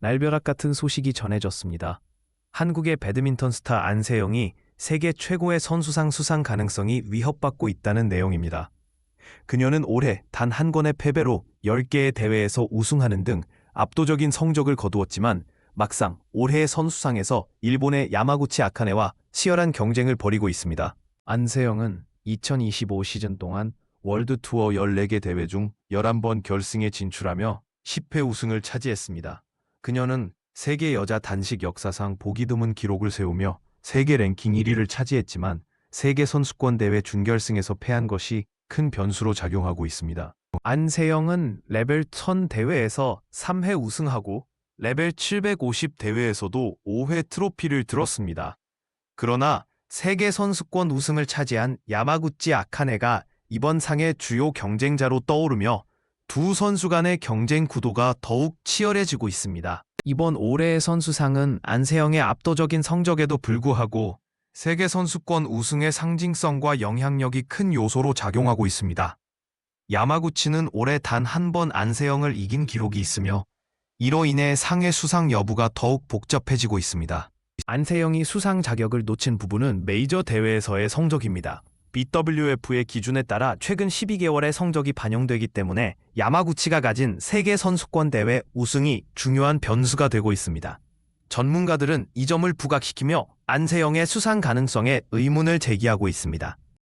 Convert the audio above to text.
날벼락 같은 소식이 전해졌습니다. 한국의 배드민턴 스타 안세영이 세계 최고의 선수상 수상 가능성이 위협받고 있다는 내용입니다. 그녀는 올해 단한 건의 패배로 10개의 대회에서 우승하는 등 압도적인 성적을 거두었지만 막상 올해의 선수상에서 일본의 야마구치 아카네와 치열한 경쟁을 벌이고 있습니다. 안세영은 2025 시즌 동안 월드 투어 14개 대회 중 11번 결승에 진출하며 10회 우승을 차지했습니다. 그녀는 세계 여자 단식 역사상 보기 드문 기록을 세우며 세계 랭킹 1위를 차지했지만 세계 선수권 대회 준결승에서 패한 것이 큰 변수로 작용하고 있습니다. 안세영은 레벨 1000 대회에서 3회 우승하고 레벨 750 대회에서도 5회 트로피를 들었습니다. 그러나 세계 선수권 우승을 차지한 야마구치 아카네가 이번 상의 주요 경쟁자로 떠오르며 두 선수 간의 경쟁 구도가 더욱 치열해지고 있습니다. 이번 올해의 선수상은 안세영의 압도적인 성적에도 불구하고 세계 선수권 우승의 상징성과 영향력이 큰 요소로 작용하고 있습니다. 야마구치는 올해 단 한 번 안세영을 이긴 기록이 있으며 이로 인해 상의 수상 여부가 더욱 복잡해지고 있습니다. 안세영이 수상 자격을 놓친 부분은 메이저 대회에서의 성적입니다. BWF의 기준에 따라 최근 12개월의 성적이 반영되기 때문에 야마구치가 가진 세계 선수권 대회 우승이 중요한 변수가 되고 있습니다. 전문가들은 이 점을 부각시키며 안세영의 수상 가능성에 의문을 제기하고 있습니다.